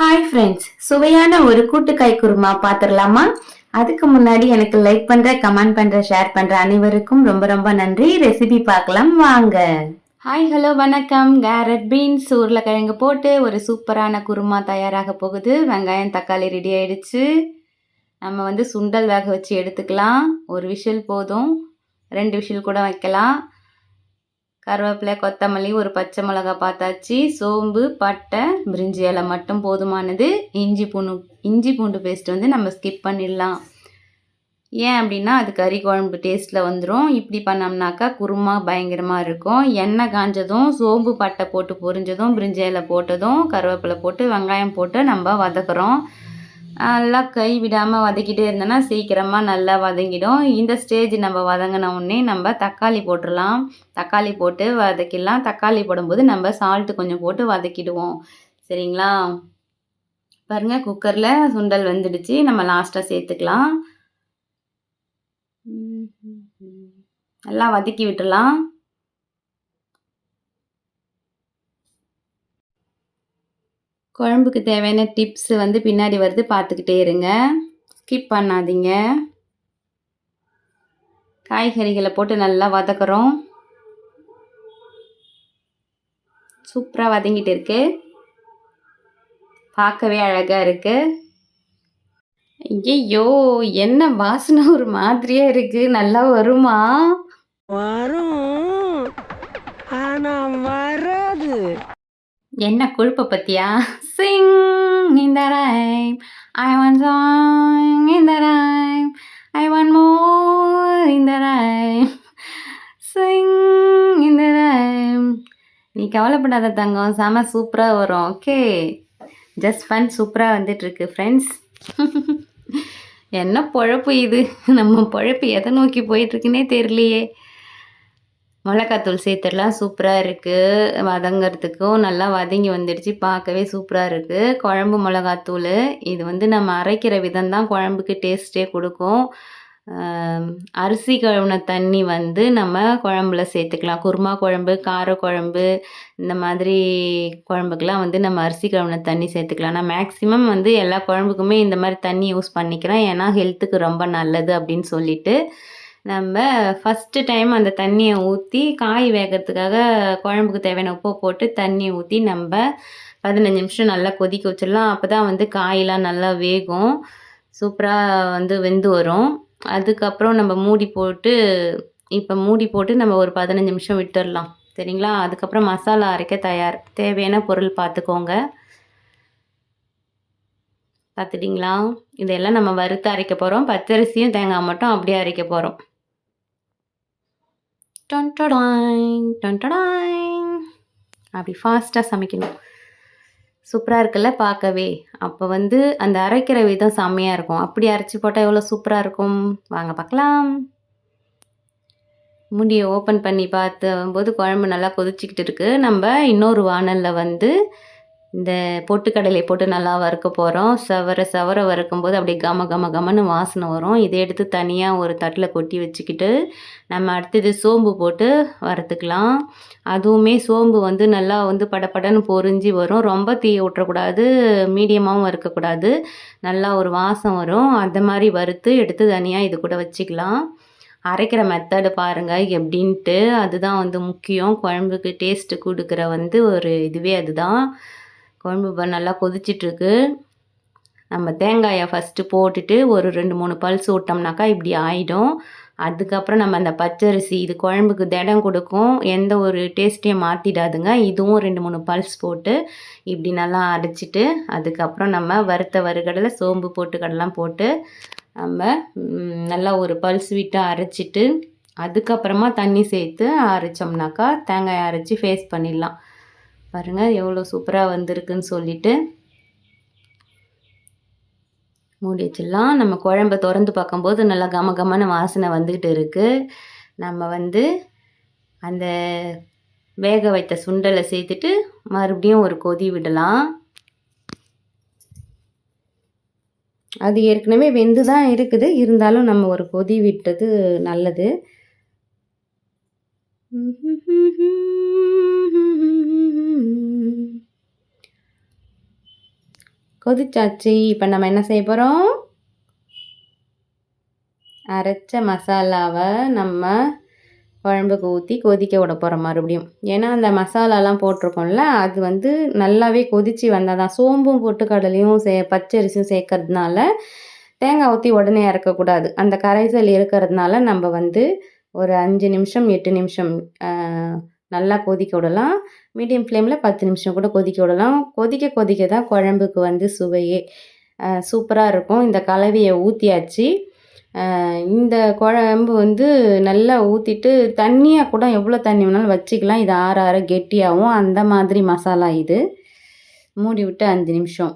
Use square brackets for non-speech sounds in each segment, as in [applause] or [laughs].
Hi friends சுவையான ஒரு கூட்டுக்காய் குருமா பார்த்துடலாமா அதுக்கு முன்னாடி எனக்கு லைக் பண்ற கமெண்ட் பண்ற ஷேர் பண்ற அனைவருக்கும் ரொம்ப ரொம்ப நன்றி. ரெசிபி பார்க்கலாம் வாங்க. ஹாய் ஹலோ வணக்கம். கேரட் பீன்ஸ் உருளைக்கிழங்கு போட்டு ஒரு சூப்பரான குருமா தயாராக போகுது. வெங்காயம் தக்காளி ரெடி ஆயிடுச்சு. நம்ம வந்து சுண்டல் வேக வச்சு எடுத்துக்கலாம். ஒரு விஷில் போதும். ரெண்டு விஷில் கூட வைக்கலாம். கருவேப்பிலை கொத்தமல்லி ஒரு பச்சை மிளகா பார்த்தாச்சு. சோம்பு பட்டை பிரிஞ்சி இலை மட்டும் போதுமானது. இஞ்சி பூண்டு இஞ்சி பூண்டு பேஸ்ட் வந்து நம்ம ஸ்கிப் பண்ணிடலாம். ஏன் அப்படின்னா அது கறி குழம்பு டேஸ்ட்டில் வந்துடும் இப்படி பண்ணோம்னாக்கா குருமா பயங்கரமாக இருக்கும். எண்ணெய் காஞ்சதும் சோம்பு பட்டை போட்டு பொரிஞ்சதும் பிரிஞ்சி இலை போட்டதும் கருவேப்பிலை போட்டு வெங்காயம் போட்டு நம்ம வதக்குறோம். நல்லா கை விடாமல் வதக்கிட்டே இருந்தோன்னா சீக்கிரமாக நல்லா வதங்கிடும். இந்த ஸ்டேஜ் நம்ம வதங்கின உடனே நம்ம தக்காளி போட்டுடலாம். தக்காளி போட்டு வதக்கிடலாம். தக்காளி போடும்போது நம்ம சால்ட்டு கொஞ்சம் போட்டு வதக்கிடுவோம். சரிங்களா? பாருங்கள் குக்கரில் சுண்டல் வந்துடுச்சு. நம்ம லாஸ்ட்டாக சேர்த்துக்கலாம். நல்லா வதக்கி விட்டுடலாம். குழம்புக்கு தேவையான டிப்ஸ் வந்து பின்னாடி வருது பார்த்துக்கிட்டே இருங்க. ஸ்கிப் பண்ணாதீங்க. காய்கறிகளை போட்டு நல்லா வதக்குறோம். சூப்பராக வதங்கிட்டு இருக்கு. பார்க்கவே அழகாக இருக்கு. ஐயோ என்ன வாசனை ஒரு மாதிரியா இருக்கு. நல்லா வருமா? வரும். ஆனா வராது. என்ன கொழுப்பை பற்றியா சிங் இந்த ரைம் ஐ வாண்ட் சாங் இந்த ரைம் ஐ வாண்ட் மோர் இந்த ரைம் சிங் இந்த ரைம் நீ கவலைப்படாத தங்கம் செம சூப்பராக வரும். ஓகே ஜஸ்ட் ஃபன் சூப்பராக வந்துட்டுருக்கு ஃப்ரெண்ட்ஸ் [laughs] என்ன பொழப்பு இது? நம்ம பொழப்பு எதை நோக்கி போயிட்டுருக்குன்னே தெரியலையே. மிளகாத்தூள் சேர்த்துடலாம் சூப்பராக இருக்குது வதங்கிறதுக்கும் நல்லா வதங்கி வந்துடுச்சு பார்க்கவே சூப்பராக இருக்குது குழம்பு மிளகாத்தூள் இது வந்து நம்ம அரைக்கிற விதம் தான் குழம்புக்கு டேஸ்ட்டே கொடுக்கும். அரிசி கழுவின தண்ணி வந்து நம்ம குழம்புல சேர்த்துக்கலாம். குருமா குழம்பு கார குழம்பு இந்த மாதிரி குழம்புக்கெலாம் வந்து நம்ம அரிசி கழுவின தண்ணி சேர்த்துக்கலாம். நான் மேக்ஸிமம் வந்து எல்லா குழம்புக்குமே இந்த மாதிரி தண்ணி யூஸ் பண்ணிக்கிறேன். ஏன்னா ஹெல்த்துக்கு ரொம்ப நல்லது அப்படின்னு சொல்லிட்டு. நம்ம ஃபஸ்ட்டு டைம் அந்த தண்ணியை ஊற்றி காய் வேகிறதுக்காக குழம்புக்கு தேவையான உப்பை போட்டு தண்ணி ஊற்றி நம்ம பதினஞ்சு நிமிஷம் நல்லா கொதிக்க வச்சிடலாம். அப்போ தான் வந்து காயெலாம் நல்லா வேகும். சூப்பராக வந்து வெந்து வரும். அதுக்கப்புறம் நம்ம மூடி போட்டு இப்போ மூடி போட்டு நம்ம ஒரு பதினஞ்சு நிமிஷம் விட்டுடலாம். சரிங்களா? அதுக்கப்புறம் மசாலா அரைக்க தயார். தேவையான பொருள் பார்த்துக்கோங்க பார்த்துட்டிங்களா இதெல்லாம் நம்ம வறுத்து அரைக்க போகிறோம் பச்சரிசியும் தேங்காய் மட்டும் அப்படியே அரைக்க போகிறோம் டொன்டடாய் டொன்டடாய் அப்படி ஃபாஸ்ட்டாக சமைக்கணும். சூப்பராக இருக்குல்ல பார்க்கவே. அப்போ வந்து அந்த அரைக்கிற விதம் செம்மையாக இருக்கும். அப்படி அரைச்சி போட்டால் எவ்வளோ சூப்பராக இருக்கும்? வாங்க பார்க்கலாம். முடியை ஓப்பன் பண்ணி பார்த்தம்போது குழம்பு நல்லா கொதிச்சிக்கிட்டு இருக்குது நம்ம இன்னொரு வானலில் வந்து இந்த பொட்டுக்கடலை போட்டு நல்லா வறுக்க போகிறோம் சவர சவர வறுக்கும்போது அப்படியே கம கம கமன்னு வாசனை வரும். இதை எடுத்து தனியாக ஒரு தட்டில் கொட்டி வச்சுக்கிட்டு நம்ம அடுத்தது சோம்பு போட்டு வறுத்துக்கலாம். அதுவுமே சோம்பு வந்து நல்லா வந்து படப்படன்னு பொறிஞ்சி வரும். ரொம்ப தீ விட்டுறக்கூடாது மீடியமாகவும் வறுக்கக்கூடாது. நல்லா ஒரு வாசம் வரும். அந்த மாதிரி வறுத்து எடுத்து தனியாக இது கூட வச்சுக்கலாம். அரைக்கிற மெத்தடு பாருங்கள் எப்படின்ட்டு. அதுதான் வந்து முக்கியம். குழம்புக்கு டேஸ்ட்டு கொடுக்குற வந்து ஒரு இதுவே அதுதான். குழம்பு இப்போ நல்லா கொதிச்சிட்ருக்கு. நம்ம தேங்காயை ஃபஸ்ட்டு போட்டுட்டு ஒரு ரெண்டு மூணு பல்ஸ் விட்டோம்னாக்கா இப்படி ஆகிடும் அதுக்கப்புறம் நம்ம அந்த பச்சரிசி இது குழம்புக்கு திடம் கொடுக்கும். எந்த ஒரு டேஸ்ட்டையும் மாற்றிடாதுங்க இதுவும் ரெண்டு மூணு பல்ஸ் போட்டு இப்படி நல்லா அரைச்சிட்டு அதுக்கப்புறம் நம்ம வறுத்த வறுகடலை சோம்பு போட்டுக்கடலாம் போட்டு நம்ம நல்லா ஒரு பல்ஸ் விட்டு அரைச்சிட்டு அதுக்கப்புறமா தண்ணி சேர்த்து அரைச்சோம்னாக்கா தேங்காய் அரைச்சி ஃபேஸ் பண்ணிடலாம். பாருங்கள் எவ்வளோ சூப்பராக வந்திருக்குன்னு சொல்லிட்டு. மூடி வச்சிடலாம். நம்ம குழம்ப திறந்து பார்க்கும்போது நல்லா கம கமன்னு வாசனை வந்துக்கிட்டு இருக்குது நம்ம வந்து அந்த வேக வைத்த சுண்டலை சேர்த்துட்டு மறுபடியும் ஒரு கொதி விடலாம். அது ஏற்கனவே வெந்து தான் இருக்குது. இருந்தாலும் நம்ம ஒரு கொதி விட்டது நல்லது. கொதிச்சாச்சு. இப்போ நம்ம என்ன செய்ய போகிறோம் அரைச்ச மசாலாவை நம்ம குழம்புக்கு ஊற்றி கொதிக்க விட போகிறோம் மறுபடியும். ஏன்னா அந்த மசாலாலாம் போட்டிருக்கோம்ல அது வந்து நல்லாவே கொதித்து வந்தால் தான் சோம்பும் பொட்டுக்கடலையும் சே பச்சரிசியும் சேர்க்கறதுனால தேங்காய் ஊற்றி உடனே இறக்கக்கூடாது அந்த கரைசல் இருக்கிறதுனால நம்ம வந்து ஒரு அஞ்சு நிமிஷம் எட்டு நிமிஷம் நல்லா கொதிக்க விடலாம். மீடியம் ஃப்ளேமில் பத்து நிமிஷம் கூட கொதிக்க விடலாம். கொதிக்க கொதிக்க தான் குழம்புக்கு வந்து சுவையே சூப்பராக இருக்கும். இந்த கலவையை ஊற்றியாச்சு இந்த குழம்பு வந்து நல்லா ஊற்றிட்டு தண்ணியாக கூட எவ்வளோ தண்ணி வேணாலும் வச்சுக்கலாம். இது ஆற ஆற கெட்டியாகவும் அந்த மாதிரி மசாலா இது. மூடி விட்டு அஞ்சு நிமிஷம்.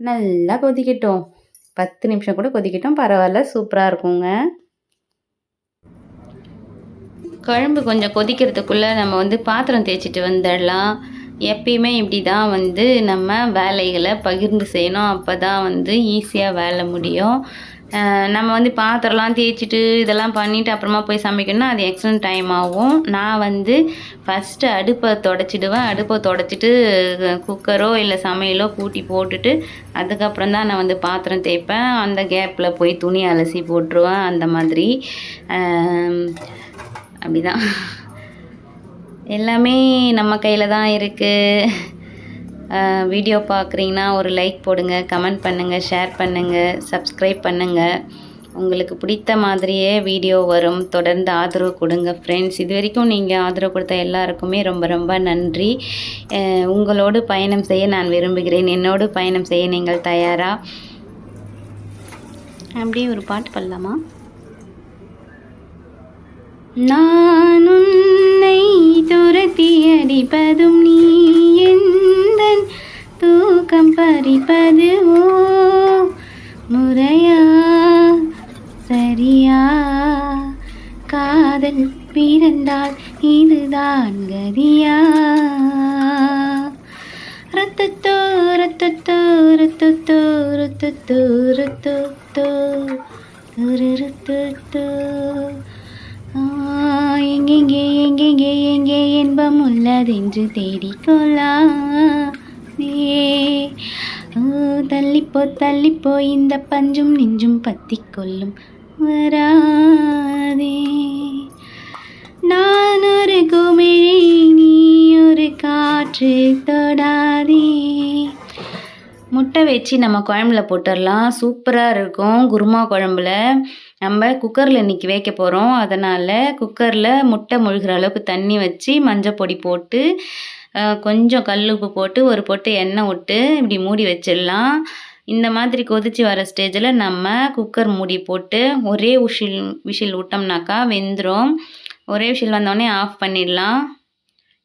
நல்லா கொதிக்கட்டும். பத்து நிமிஷம் கூட கொதிக்கட்டும். பரவாயில்ல. சூப்பராக இருக்குங்க. குழம்பு கொஞ்சம் கொதிக்கிறதுக்குள்ளே நம்ம வந்து பாத்திரம் தேய்ச்சிட்டு வந்துடலாம். எப்பயுமே இப்படி தான் வந்து நம்ம வேலைகளை பகிர்ந்து செய்யணும். அப்போ தான் வந்து ஈஸியாக வேலை முடியும். நம்ம வந்து பாத்திரம்லாம் தேய்ச்சிட்டு இதெல்லாம் பண்ணிவிட்டு அப்புறமா போய் சமைக்கணும்னா அது எக்ஸ்டன் டைம் ஆகும். நான் வந்து ஃபஸ்ட்டு அடுப்பை தொடச்சிடுவேன். அடுப்பை தொடச்சிட்டு குக்கரோ இல்லை சமையலோ கூட்டி போட்டுட்டு அதுக்கப்புறம் தான் நான் வந்து பாத்திரம் தேய்ப்பேன். அந்த கேப்பில் போய் துணி அலசி போட்டுருவேன். அந்த மாதிரி. அப்படிதான். எல்லாமே நம்ம கையில் தான் இருக்குது வீடியோ பார்க்குறீங்கன்னா ஒரு லைக் போடுங்க கமெண்ட் பண்ணுங்கள் ஷேர் பண்ணுங்கள் சப்ஸ்கிரைப் பண்ணுங்கள் உங்களுக்கு பிடித்த மாதிரியே வீடியோ வரும். தொடர்ந்து ஆதரவு கொடுங்க ஃப்ரெண்ட்ஸ் இது வரைக்கும் நீங்கள் ஆதரவு கொடுத்த எல்லாருக்குமே ரொம்ப ரொம்ப நன்றி. உங்களோடு பயணம் செய்ய நான் விரும்புகிறேன். என்னோடு பயணம் செய்ய நீங்கள் தயாரா? அப்படியே ஒரு பாட்டு பண்ணலாமா நான் உன்னை துரத்தி அடிப்பதும் நீ எந்தன் தூக்கம் பறிப்பது ஓ? முறையா? சரியா? காதல் பிறந்தால் இதுதான் கதியா? ரத்தத்தோ ரத்தத்தோ ரத்தத்தோ ரத்தத்தோ ரத்தத்தோ ரத்தத்தோ. உள்ளதென்று தேடிக்கொள்ளாதே தள்ளிப்போ தள்ளிப்போ இந்த பஞ்சும் நெஞ்சும் பத்தி கொள்ளும் வராதே. நான் ஒரு குமிழி நீ ஒரு காற்று தொடாதே. முட்டை வச்சு நம்ம குழம்புல போட்டுடலாம் சூப்பராக இருக்கும். குருமா குழம்புல. நம்ம குக்கரில் இன்றைக்கி வைக்க போகிறோம் அதனால் குக்கரில் முட்டை முழுகிற அளவுக்கு தண்ணி வச்சு மஞ்சள் பொடி போட்டு கொஞ்சம் கல் உப்பு போட்டு ஒரு பொட்டு எண்ணெய் விட்டு இப்படி மூடி வச்சிடலாம் இந்த மாதிரி கொதிச்சு வர ஸ்டேஜில் நம்ம குக்கர் மூடி போட்டு ஒரே உஷில் விஷில் விட்டோம்னாக்கா வெந்துடும் ஒரே விஷில் வந்தோடனே ஆஃப் பண்ணிடலாம்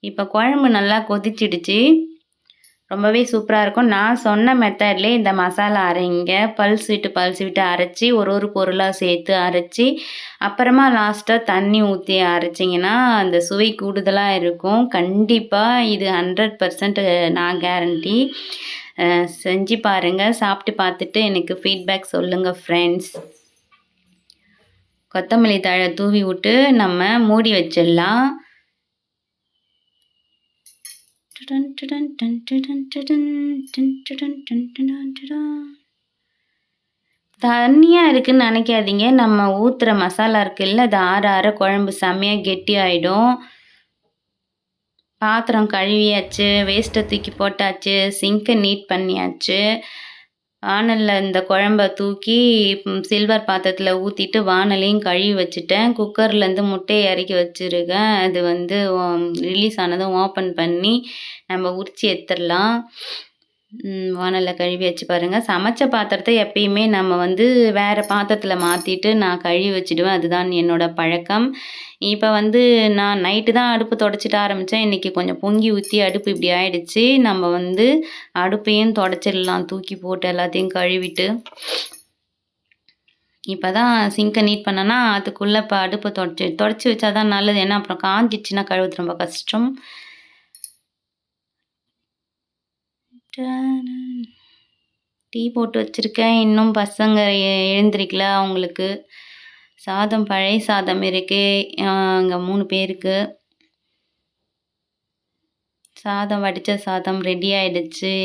இப்போ குழம்பு நல்லா கொதிச்சிடுச்சு. ரொம்பவே சூப்பராக இருக்கும். நான் சொன்ன மெத்தட்லேயே இந்த மசாலா அரைங்க. பல்ஸ் விட்டு பல்ஸ் விட்டு அரைச்சி ஒரு ஒரு பொருளாக சேர்த்து அரைச்சி அப்புறமா லாஸ்ட்டாக தண்ணி ஊற்றி அரைச்சிங்கன்னா அந்த சுவை கூடுதலாக இருக்கும். கண்டிப்பாக இது ஹண்ட்ரட் பர்சன்ட் நான் கேரண்டி செஞ்சு பாருங்கள் சாப்பிட்டு பார்த்துட்டு எனக்கு ஃபீட்பேக் சொல்லுங்கள் ஃப்ரெண்ட்ஸ் கொத்தமல்லி தழை தூவி விட்டு நம்ம மூடி வச்சிடலாம். தண்ணியாக இருக்குன்னு நினைக்காதீங்க நம்ம ஊற்றுற மசாலா இருக்குல்ல அது ஆற ஆற குழம்பு செம்மையாக கெட்டி ஆகிடும் பாத்திரம் கழுவியாச்சு வேஸ்ட்டை தூக்கி போட்டாச்சு சிங்கை நீட் பண்ணியாச்சு வானலில் இந்த குழம்ப தூக்கி சில்வர் பாத்திரத்தில் ஊற்றிட்டு வானலையும் கழுவி வச்சுட்டேன். குக்கர்லேருந்து முட்டையை இறக்கி வச்சுருக்கேன். அது வந்து ரிலீஸ் ஆனதும் ஓப்பன் பண்ணி நம்ம உரித்து எடுத்துடலாம். வானலில் கழுவி வச்சு பாருங்கள் சமைச்ச பாத்திரத்தை எப்பயுமே நம்ம வந்து வேறு பாத்திரத்தில் மாற்றிட்டு நான் கழுவி வச்சுடுவேன். அதுதான் என்னோடய பழக்கம். இப்போ வந்து நான் நைட்டு தான் அடுப்பு தொடச்சிட்டு ஆரம்பித்தேன் இன்றைக்கி கொஞ்சம் பொங்கி ஊற்றி அடுப்பு இப்படி ஆயிடுச்சு. நம்ம வந்து அடுப்பையும் தொடச்சிடலாம். தூக்கி போட்டு எல்லாத்தையும் கழுவிட்டு. இப்போ தான் சிங்கை நீட் பண்ணனா அதுக்குள்ளே இப்போ அடுப்பை தொடச்சி தொடச்சி வச்சா தான் நல்லது. ஏன்னா அப்புறம் காஞ்சிச்சுன்னா கழுவுறது ரொம்ப கஷ்டம். டீ போட்டு வச்சுருக்கேன். இன்னும் பசங்க எழுந்திருக்கல. அவங்களுக்கு சாதம் பழைய சாதம் இருக்குது அங்கே மூணு பேருக்கு. சாதம் வடித்த சாதம் ரெடி ஆயிடுச்சு.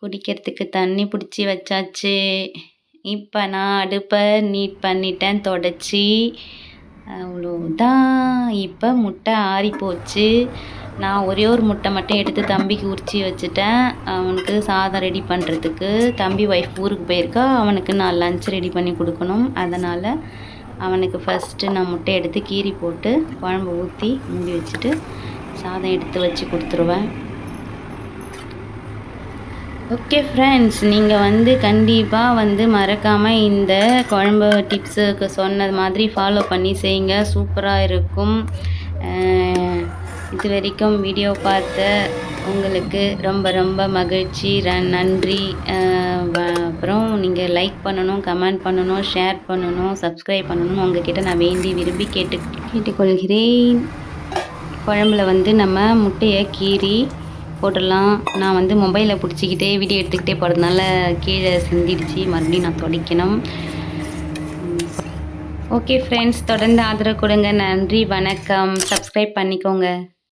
குடிக்கிறதுக்கு தண்ணி பிடிச்சி வச்சாச்சு. இப்போ நான் அடுப்பை நீட் பண்ணிட்டேன். தொடச்சி. அவ்வளோதான் இப்போ முட்டை ஆறி போச்சு நான் ஒரே ஒரு முட்டை மட்டும் எடுத்து தம்பிக்கு உரித்து வச்சுட்டேன். அவனுக்கு சாதம் ரெடி பண்ணுறதுக்கு தம்பி ஒய்ஃப் ஊருக்கு போயிருக்கா. அவனுக்கு நான் லஞ்ச் ரெடி பண்ணி கொடுக்கணும். அதனால் அவனுக்கு ஃபஸ்ட்டு நான் முட்டை எடுத்து கீறி போட்டு குழம்பு ஊற்றி மூடி வச்சுட்டு சாதம் எடுத்து வச்சு கொடுத்துருவேன். ஓகே ஃப்ரெண்ட்ஸ் நீங்கள் வந்து கண்டிப்பாக வந்து மறக்காமல் இந்த குழம்பு டிப்ஸுக்கு சொன்னது மாதிரி ஃபாலோ பண்ணி செய்யுங்க. சூப்பராக இருக்கும். இது வரைக்கும் வீடியோ பார்த்த உங்களுக்கு ரொம்ப ரொம்ப மகிழ்ச்சி ர- நன்றி. அப்புறம் நீங்கள் லைக் பண்ணணும் கமெண்ட் பண்ணணும் ஷேர் பண்ணணும் சப்ஸ்கிரைப் பண்ணணும். உங்ககிட்ட நான் வேண்டி விரும்பி கேட்டு கேட்டுக்கொள்கிறேன். குழம்புல வந்து நம்ம முட்டையை கீறி போட்டுடலாம். நான் வந்து மொபைலை பிடிச்சிக்கிட்டே வீடியோ எடுத்துக்கிட்டே போகிறதுனால கீழே சிந்திடுச்சு. மறுபடியும் நான் துடைக்கணும். ஓகே ஃப்ரெண்ட்ஸ் தொடர்ந்து ஆதரவு கொடுங்க. நன்றி வணக்கம். சப்ஸ்கிரைப் பண்ணிக்கோங்க.